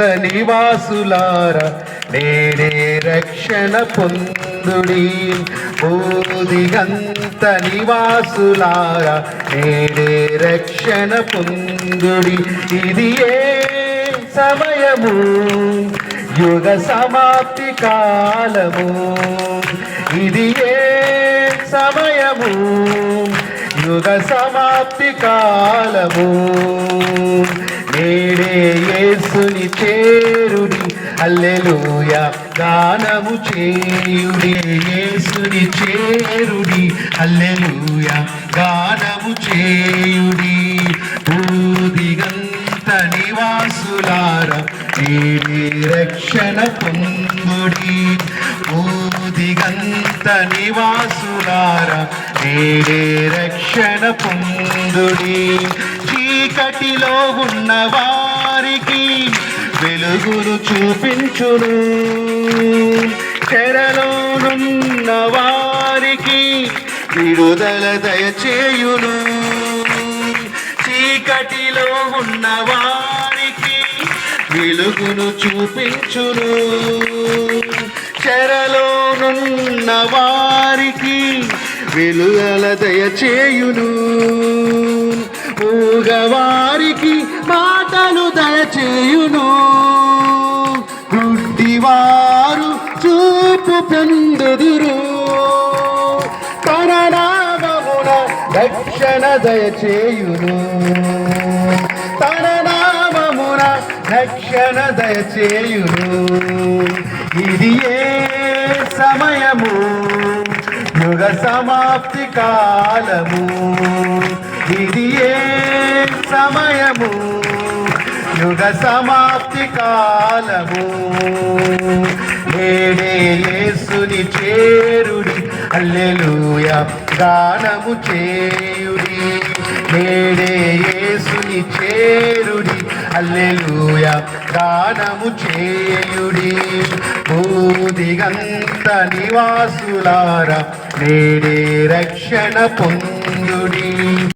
నివాసులార నేనే రక్షణ పొందుడి. బోధిగంత నివాసులార నేనే రక్షణ పొందుడి. ఇది ఏ సమయము? యుగ సమాప్తి కాలము. ఇది ఏ సమయము? యుగ సమాప్తి కాలము. చేరుడి. అల్లెలూయ దానము చేయుడి. యేసుని చేరుడి. అల్లెలూయ గానము చేయుడి. ఊదిగంత నివాసులార నేడే రక్షణ పొందుడి. ఊదిగంత నివాసులార నేడే రక్షణ పొందుడి. చీకటిలో ఉన్న వారికి వెలుగును చూపించును. చెరలోనున్న వారికి విడుదల దయచేయును. చీకటిలో ఉన్న వారికి వెలుగును చూపించును. చెరలోనున్న వారికి వెలుగల దయచేయును. మూగవారికి మా వారు చూపు పొందుదురు తననామమున రక్షణ దయచేయును. తన నామమున రక్షణ దయచేయును. ఇది ఏ సమయము యుగ సమాప్తి కాలము. ఇది యుగ సమాప్తి కాలము. నేడే యేసుని చేరుడి అల్లెలుయ గానము చేయుడి. నేడే యేసుని చేరుడి అల్లెలుయ గానము చేయుడి. భూదిగంత నివాసులార నేడే రక్షణ పొందుడి.